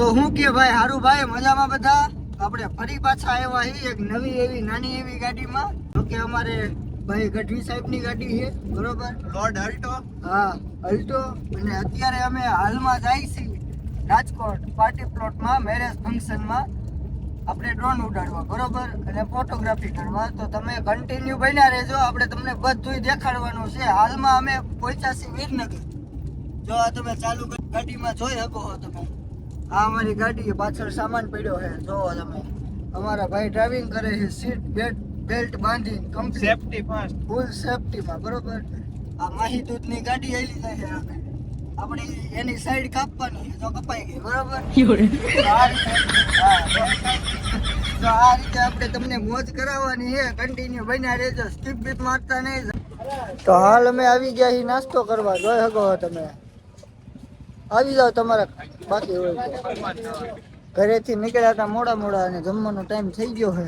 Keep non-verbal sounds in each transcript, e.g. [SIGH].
તો હું કે ભાઈ હારું ભાઈ મજામાં બધા? આપણે ફરી પાછા આવ્યા છીએ એક નવી એવી નાની એવી ગાડીમાં. તો કે અમારે ભાઈ ગઢવી સાહેબની ગાડી છે બરોબર? લોર્ડ અલ્ટો હા અલ્ટો અને અત્યારે અમે હાલમાં જાય છીએ રાજકોટ પાર્ટી પ્લોટમાં મેરેજ ફંક્શનમાં આપણે ડ્રોન ઉડાડવા બરોબર? અને ફોટોગ્રાફી કરવા. તો તમે કન્ટિન્યુ બન્યા રહેજો. આપણે તમને બધું દેખાડવાનું છે. હાલમાં અમે પહોંચ્યા છીએ વીરનગર. જો આ તમે ચાલુ ગાડીમાં જોઈ શકો તમે. આ અમારી ગાડી પાછળ સામાન પડ્યો છે. જોવો તમે. અમારા ભાઈ ડ્રાઇવિંગ કરે છે સીટ બેલ્ટ બેલ્ટ બાંધી કમ્પ્લીટ સેફટી ફર્સ્ટ ફૂલ સેફટીમાં બરોબર? આ માહી દૂધની ગાડી આવેલી જાય છે આપણે એની સાઈડ કાપવાની છે તો કપાઈ ગઈ બરોબર? તો આ રીતે- હા, તો આ રીતે આપણે તમને મોજ કરાવવાની છે. કન્ટિન્યુ બન્યા રહેજો. સ્ટીપ બીપ મારતા નહીં તો હાલ અમે આવી ગયા છીએ નાસ્તો કરવા. જોઈ શકો તમે. આવી જાઓ તમારા બાકી હોય ઘરેથી નીકળ્યા હતા મોડા મોડા અને જમવાનો ટાઈમ થઈ ગયો છે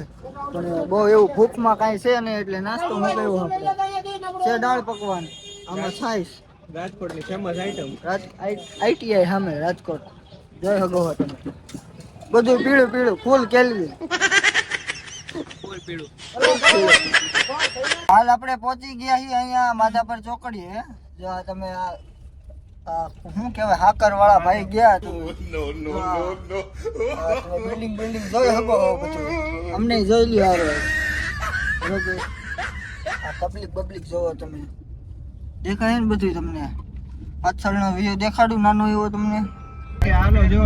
પણ બહુ એવું ભૂખમાં કાંઈ છે નહીં એટલે નાસ્તો મોકલ્યો આપણે. છે દાળ પકવાન આમાં છાઈશ રાજકોટની ફેમસ આઈટમ રાજ આઈટીઆઈ સામે રાજકોટ. જય હગો તમે. બધું પીળું પીળું ફૂલ કેલવી. હાલ આપણે પહોંચી ગયા છીએ અહીંયા માધાપર ચોકડીએ. જો તમે આ શું કહેવાય હાકર વાળા ભાઈ ગયા તો બિલ્ડિંગ બિલ્ડિંગ જોઈ શકો છો બધું અમને જોઈ લ્યો હારો. આ પબ્લિક પબ્લિક જોવો તમે. દેખાય ને બધું તમને. પાછળનો વ્યૂ દેખાડું નાનો એવો તમને. હાલો જો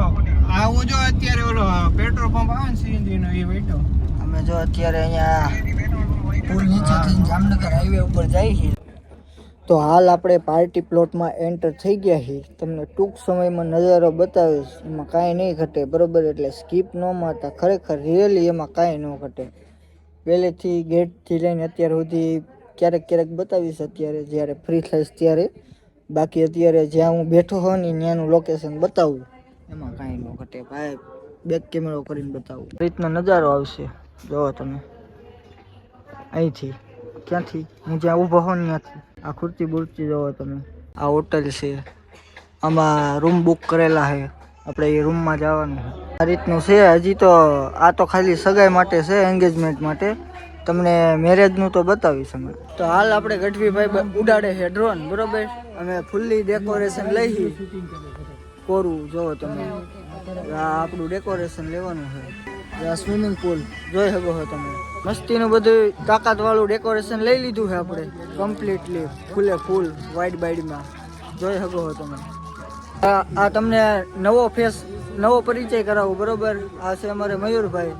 આવું જો અત્યારે ઓલો પેટ્રોલ પંપ આવે ને સીએનજી નો એ બેઠો અમે જો અત્યારે અહીંયા પુલ નીચેથી જામનગર હાઈવે ઉપર જાય છે તો હાલ આપણે પાર્ટી પ્લોટમાં એન્ટર થઈ ગયા છીએ. તમને ટૂંક સમયમાં નજારો બતાવીશ. એમાં કાંઈ નહીં ઘટે, બરાબર? એટલે સ્કીપ ન મારતા. ખરેખર રિયલી એમાં કાંઈ ન ઘટે. પહેલેથી ગેટથી લઈને અત્યાર સુધી ક્યારેક ક્યારેક બતાવીશ અત્યારે, જ્યારે ફ્રી થઈશ ત્યારે. બાકી અત્યારે જ્યાં હું બેઠો હોઉં ને ત્યાંનું લોકેશન બતાવું. એમાં કાંઈ ન ઘટે. ભાઈ બેક કેમેરો કરીને બતાવું. રીતનો નજારો આવશે. જોવો તમે. અહીંથી. ક્યાંથી? હું જ્યાં ઊભો હોઉં ત્યાંથી. આ ખુરચી બુરચી જોવો તમે. આ હોટલ છે. આમાં રૂમ બુક કરેલા છે. આપણે એ રૂમમાં જવાનું છે. આ રીતનું છે. હજી તો આ તો ખાલી સગાઈ માટે છે એન્ગેજમેન્ટ માટે. તમને મેરેજનું તો બતાવીશ અમે. તો હાલ આપણે ગઢવીભાઈ ઉડાડે છે ડ્રોન બરોબર? અમે ફૂલ્લી ડેકોરેશન લઈ કોરું, જોવો તમે. આ આપણું ડેકોરેશન લેવાનું છે. સ્વિમિંગ પુલ જોઈ શકો છો તમે. મસ્તીનું બધું તાકાત વાળું ડેકોરેશન લઈ લીધું છે આપણે. કમ્પ્લીટલી ફૂલે ફૂલ વાઇડ બાઇડમાં જોઈ શકો છો તમે. આ આ તમને નવો ફેસ નવો પરિચય કરાવું બરોબર? આ છે અમારે મયુરભાઈ.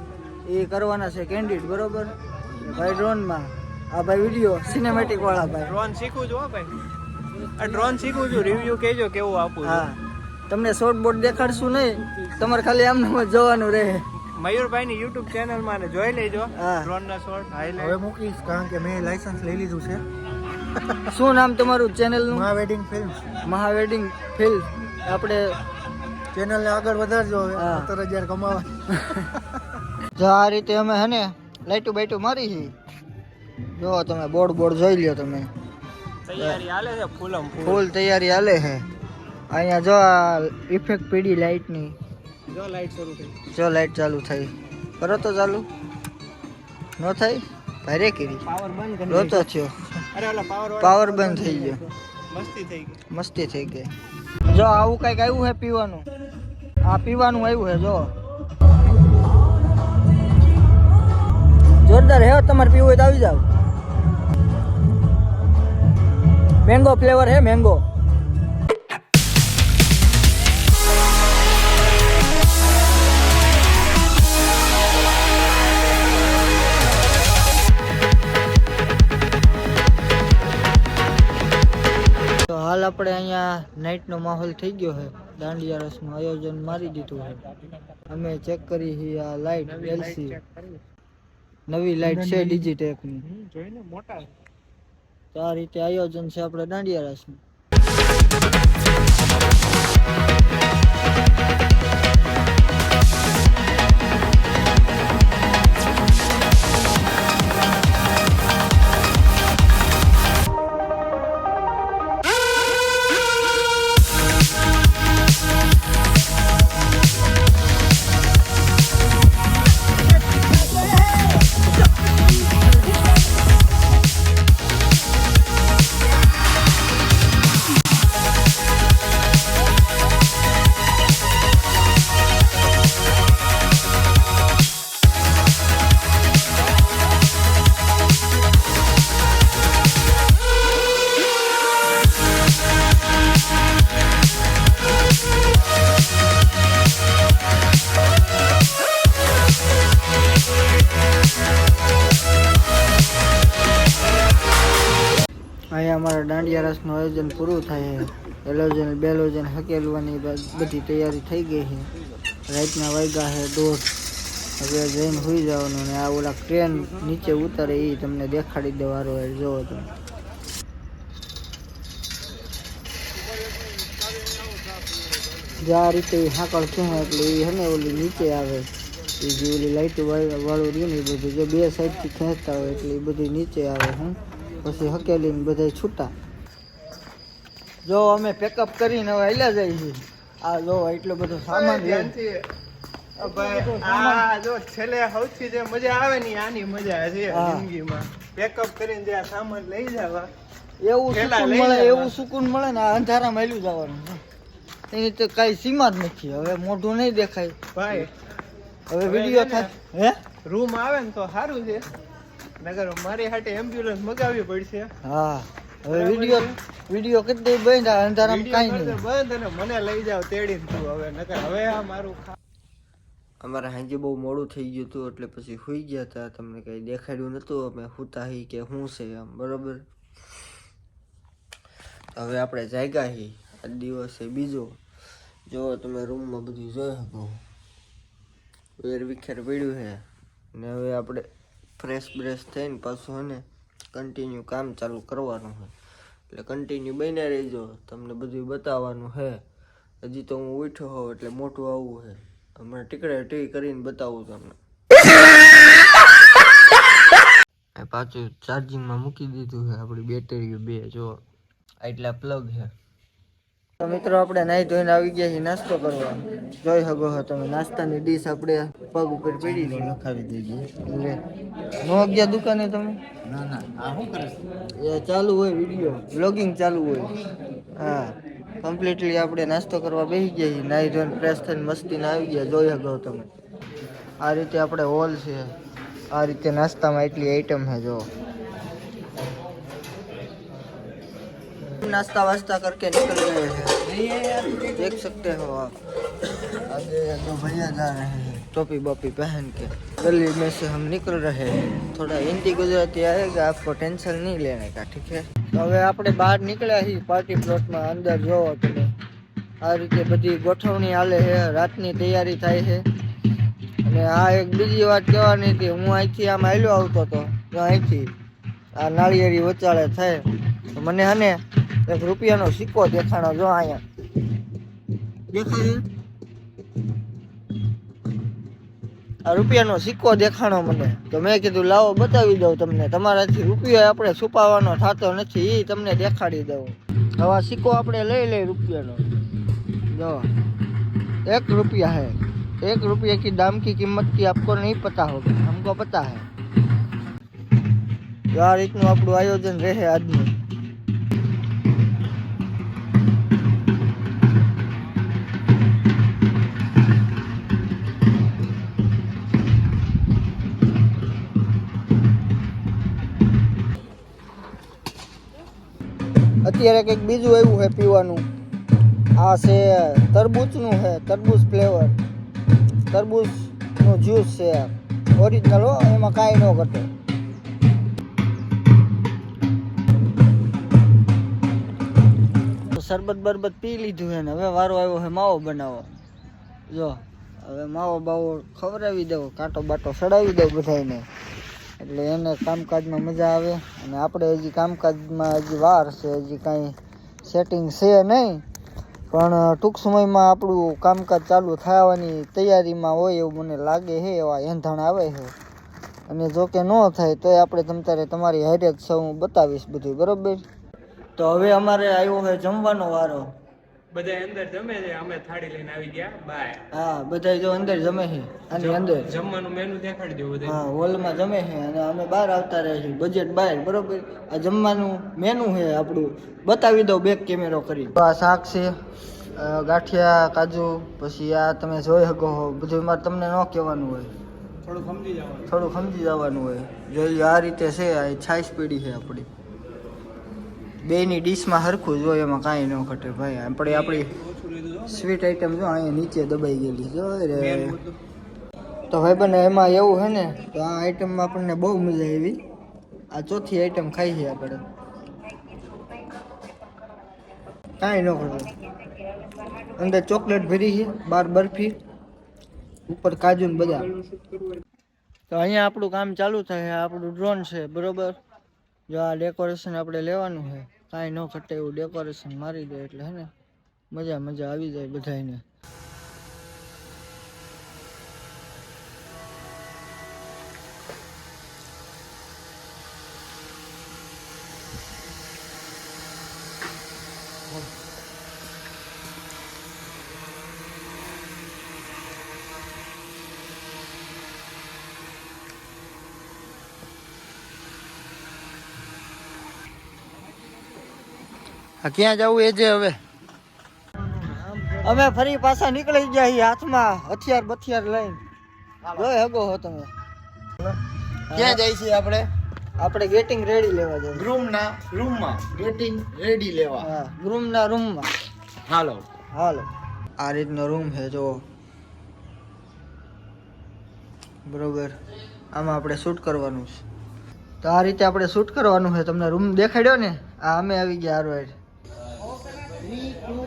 એ કરવાના છે કેન્ડિડ બરોબર? ભાઈ ડ્રોનમાં આ ભાઈ વીડિયો સિનેમેટિક વાળા ભાઈ. ડ્રોન શીખું છું ભાઈ. આ ડ્રોન શીખું છું. રિવ્યુ કહેજો કેવું આપું હા. તમને શોર્ટ બોર્ડ દેખાડશું નહીં. તમારે ખાલી આમને જ જવાનું રહે. મયુરભાઈ ની યુટ્યુબ ચેનલમાં ને જોઈ લેજો. ડ્રોન ના શોર્ટ હવે મૂકીશ કારણ કે મેં લાયસન્સ લઈ લીધું છે. [LAUGHS] શું નામ તમારું ચેનલનું મહા વેડિંગ ફિલ્મ્સ મહાવેડિંગ ફિલ્મ આપણે ચેનલને આગળ વધારજો હવે હા. સત્તર હજાર કમાવા. [LAUGHS] જો આ રીતે અમે હે ને લાઈટું બાઈટું મારી છે જો તમે બોર્ડ બોર્ડ જોઈ લ્યો તમે. તૈયારી હાલે છે ફૂલમ ફૂલ. ફૂલ તૈયારી હાલે છે. અહીંયા જો આ ઇફેક્ટ પીડી લાઇટની જો લાઈટ શરૂ થઈ. જો લાઈટ ચાલુ થઈ. કરો તો ચાલુ. ન થઈ? ભારે કરી. પાવર બંધ કરી રોતો થયો. અરે ઓલા પાવર પાવર બંધ થઈ ગયો. મસ્તી થઈ ગઈ. મસ્તી થઈ ગઈ. જો આવું કંઈક આવ્યું છે પીવાનું? આ પીવાનું આવ્યું છે જો. જોરદાર હે તમારે પીવું હોય તો આવી જાવ મેંગો ફ્લેવર હે મેંગો હાલ આપણે અહીંયા નાઇટનો માહોલ થઈ ગયો છે. દાંડિયા રસનું આયોજન મારી દીધું છે. અમે ચેક કરી છે આ લાઇટ એલસી નવી લાઇટ છે ડિજિટેકની જોઈને મોટા તો આ રીતે આયોજન છે આપણે દાંડિયા રસનું. અમારા દાંડિયા રસનું આયોજન પૂરું થાય છે. એલોજન, બેલોજન, હકેલવાની બ- બધી તૈયારી થઈ ગઈ છે. રાતના વાગ્યા છે દોઢ. હવે જઈને સુઈ જવાનું ને આ ઓલા ટ્રેન નીચે ઉતરે એ તમને દેખાડી દેવાનો હોય જોવો તમે. જે આ રીતે ઈ હાકળ છે ને એટલે એ હે ને ઓલી નીચે આવે. એ જે ઓલી લાઈટ વાળું રહ્યું ને એ બધું જે બે સાઈડથી ખેંચતા હોય એટલે એ બધું નીચે આવે હું. પછી હકેલીને બધા છૂટા. જો અમે પેકઅપ કરીને હવે હાલ્યા જઈએ છીએ. આ જો એટલો બધો સામાન લઈને. ધ્યાનથી. અ ભાઈ, આ જો છેલ્લે સૌથી જે મજા આવે ને આની મજા છે જિંદગીમાં. પેકઅપ કરીને જે આ સામાન લઈ જવા. એવું સુકૂન મળે એવું સુકૂન મળે ને અંધારામાં હાલ્યું જવાનું. એની તો કઈ સીમા જ નથી. હવે મોઢું નહીં દેખાય. ભાઈ હવે વીડિયો થાય હે? રૂમ આવે ને તો સારું છે. નગર મારી હાટે એમ્બ્યુલન્સ મગાવવી પડશે. હા હવે વિડિયો વિડિયો વીડિયો બંધ આ અંધારામાં કાંઈ નહીં. બંધ અને મને લઈ જાવ તેડી તું હવે નકર હવે આ મારું અમારે સાંજે બહુ મોડું થઈ ગયું હતું એટલે પછી સુઈ ગયા હતા. તમને કંઈ દેખાડ્યું નહોતું અમે હુતા હી કે શું છે આમ બરોબર? હવે આપણે જાગ્યા હી. આ દિવસે બીજો. જો તમે રૂમમાં બધું જોઈ શકો. વેર વિખેર પડ્યું છે ને હવે આપણે ફ્રેશ બ્રેશ થઈને પાછું ને કન્ટિન્યુ કામ ચાલુ કરવાનું છે એટલે કન્ટિન્યુ બન્યા રહેજો. તમને બધું બતાવવાનું છે હજી તો હું ઉઠ્યો હોઉં એટલે મોટું આવવું છે હમણાં ટીકડે ટી કરીને બતાવું તમને. પાછું ચાર્જિંગમાં મૂકી દીધું છે આપણી બેટરીઓ બે, જો. આટલા પ્લગ છે તો મિત્રો આપણે નાહી ધોઈને આવી ગયા છીએ નાસ્તો કરવા. જોઈ શકો છો તમે નાસ્તાની ડીશ આપણે પગ ઉપર પડી છે લખાવી દઈએ એટલે નો ગયા દુકાને તમે? ના ના આ શું કરે એ ચાલુ હોય વીડિયો બ્લોગિંગ ચાલુ હોય. હા કમ્પ્લીટલી આપણે નાસ્તો કરવા બેસી ગયા છીએ. નાહી ધોઈને ફ્રેશ થઈને મસ્તીને આવી ગયા. જોઈ શકો તમે. આ રીતે આપણે હોલ છે. આ રીતે નાસ્તામાં એટલી આઈટમ છે જો. नाश्ता वास्ता करके निकल गए हैं देख सकते हो आप आगे दो भैया जा रहे हैं टोपी बोपी पहन के गली में से हम निकल रहे हैं थोड़ा हिंदी गुजराती आएगा आपको टेंशन नहीं लेने का ठीक है તો હવે આપણે બહાર નીકળ્યા છીએ પાર્ટી પ્લોટમાં અંદર જોવો તમે આ રીતે બધી ગોઠવણી હાલે છે રાતની તૈયારી થાય છે અને આ એક બીજી વાત કહેવાની હતી હું અહીંથી આમ હાલ્યો આવતો હતો તો અહીંથી આ નાળિયેરી વચાળે થાય તો મને હને એક રૂપિયાનો સિક્કો દેખાણો જો અહીંયા. આ રૂપિયાનો સિક્કો દેખાણો મને. તો મેં કીધું લાવો બતાવી દઉં તમને. તમારાથી રૂપિયો આપણે છુપાવવાનો થતો નથી એ તમને દેખાડી દઉં. હવે સિક્કો આપણે લઈ લઈ રૂપિયાનો. જો એક રૂપિયા હે. એક રૂપિયા કી દામ કી કિંમત કી આપકો નહીં પતા હોગા. હમકો પતા હે. આ રીતનું આપણું આયોજન રહે આજનું. અત્યારે કંઈક બીજું આવ્યું છે પીવાનું. આ છે તરબૂચનું છે, તરબૂચ ફ્લેવર તરબૂચનું જ્યુસ છે. ઓરિજિનલ હો, એમાં કાંઈ ન ઘટે. શરબત બરબત પી લીધું છે ને, હવે વારો આવ્યો છે માવો બનાવો જો, હવે માવો બાવો ખવડાવી દઉં કાંટો બાટો સડાવી દઉં બધાને એટલે એને કામકાજમાં મજા આવે અને આપણે હજી કામકાજમાં હજી વાર છે, હજી કાંઈ સેટિંગ છે નહીં. પણ ટૂંક સમયમાં આપણું કામકાજ ચાલુ થવાની તૈયારીમાં હોય એવું મને લાગે છે, એવા એંધાણ આવે છે. અને જો કે ન થાય, તોય આપણે તમતારે તમારી હારે જ હું બતાવીશ બધું બરાબર? તો હવે અમારે આવ્યો છે જમવાનો વારો. બધા અંદર જમે છે અમે થાળી લઈને આવી ગયા બાય. હા બધા જો અંદર જમે છે અને અંદર. જમવાનું મેનુ દેખાડજો બધા હા હોલમાં જમે છે અને અમે બહાર આવતા રહે છે બજેટ બહાર બરોબર? આ જમવાનું મેનુ છે આપણું. બતાવી દઉં બેક કેમેરો કરી. આ શાક છે ગાંઠિયા કાજુ પછી આ તમે જોઈ શકો હો બધું મારે તમને ન કહેવાનું હોય. થોડું સમજી જવાનું. થોડું સમજી જવાનું હોય. જોઈએ આ રીતે છે આ છાશ પેઢી છે આપણી. બેની ડીશમાં હરખું જ હોય એમાં કાંઈ ન ઘટે ભાઈ. આપણે આપણી સ્વીટ આઈટમ જો અહીંયા નીચે દબાઈ ગયેલી જો રે. તો ભાઈ બને એમાં એવું છે ને તો આ આઈટમમાં આપણને બહુ મજા આવી. આ ચોથી આઈટમ ખાઈ છે આપણે. કાંઈ ન ખબર અંદર ચોકલેટ ભરી છે બાર બરફી ઉપર કાજુ ને બધા. તો અહીંયા આપણું કામ ચાલુ થાય આપણું ડ્રોન છે બરોબર? જો આ ડેકોરેશન આપણે લેવાનું છે. કાંઈ ન ઘટે એવું ડેકોરેશન મારી દે એટલે હે ને, મજા મજા આવી જાય બધાને ક્યાં જવું એ જે હવે? અમે ફરી પાછા નીકળી ગયા છીએ હાથમાં હથિયાર બથિયાર લઈને. જોઈ હગો હો તમે. ક્યાં જાય છે આપણે? આપણે ગેટિંગ રેડી લેવા જઈએ. રૂમના રૂમમાં ગેટિંગ રેડી લેવા. હા રૂમના રૂમમાં હાલો. હાલો. આ રીતનો રૂમ છે જો બરોબર. આમાં આપણે શૂટ કરવાનું છે. તો આ રીતે આપણે શૂટ કરવાનું છે. તમને રૂમ દેખાડ્યો ને? આ અમે આવી ગયા હારો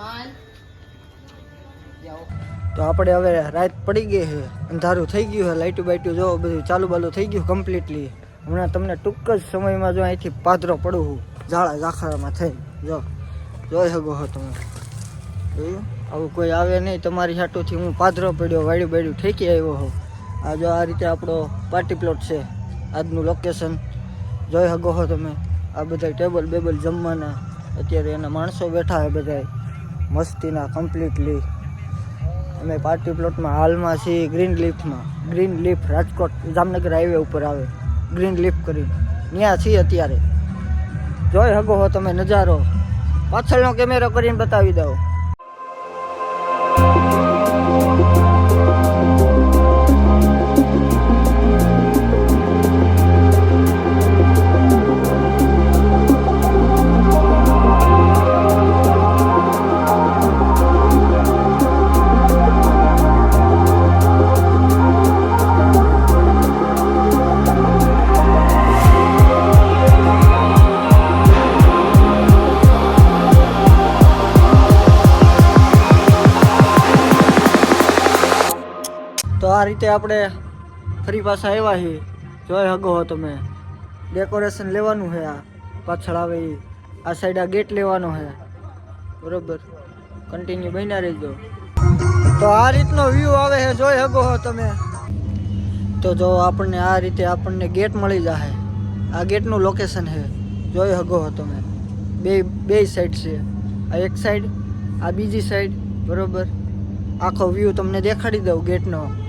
હારે. તો આપણે હવે રાત પડી ગઈ છે. અંધારું થઈ ગયું છે. લાઇટું બાઇટું જો બધું ચાલુ બાલુ થઈ ગયું કમ્પ્લીટલી હમણાં તમને ટૂંક જ સમયમાં જો અહીંથી પાદરો પડું છું. ઝાડા ઝાખરામાં થઈ જો. જોઈ શકો છો તમે. જોયું? આવું કોઈ આવે નહીં. તમારી હાટુથી હું પાદરો પડ્યો વાડ્યું બાડ્યું ઠેકી આવ્યો હો આ જો આ રીતે આપણો પાર્ટી પ્લોટ છે. આજનું લોકેશન જોઈ શકો છો તમે. આ બધા ટેબલ બેબલ જમવાના. અત્યારે એના માણસો બેઠા હોય બધા. મસ્તીના કમ્પ્લીટલી અમે પાર્ટી પ્લોટમાં હાલમાં છીએ green લીફમાં Green Leaf Rajkot Jamnagar highway ઉપર આવે. ગ્રીન લીફ કરી. ત્યાં છીએ અત્યારે. જોઈ શકો છો તમે નજારો. પાછળનો કેમેરો કરીને બતાવી દઉં. તો આ રીતે આપણે ફરી પાછા આવ્યા છીએ. જોઈ હગો હો તમે. ડેકોરેશન લેવાનું છે આ. પાછળ આવે એ આ સાઈડ આ ગેટ લેવાનો છે બરોબર. કન્ટિન્યુ બન્યા રહેજો. તો આ રીતનો વ્યૂ આવે છે જોઈ હગો હો તમે. તો જો આપણને આ રીતે આપણને ગેટ મળી જશે આ ગેટનું લોકેશન છે જોઈ હગો હો તમે. બે બે સાઈડ છે. આ એક સાઈડ આ બીજી સાઈડ બરોબર. આખો વ્યૂ તમને દેખાડી દઉં ગેટનો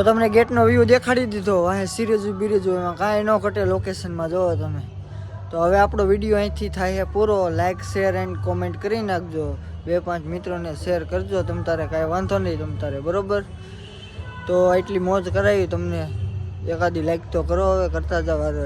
તો તમને ગેટનો વ્યૂ દેખાડી દીધો. અહીંયા સિરીઝ બિરીઝ એમાં કાંઈ ન ઘટે લોકેશનમાં જોવો તમે. તો હવે આપણો વીડિયો અહીંથી થાય છે પૂરો. લાઇક શેર એન્ડ કોમેન્ટ કરી નાખજો. બે પાંચ મિત્રોને શેર કરજો. તમ તારે કાંઈ વાંધો નહીં તમ તારે, બરાબર? તો એટલી મોજ કરાવી તમને. એકાદી લાઈક તો કરો, હવે કરતા જાવ વારો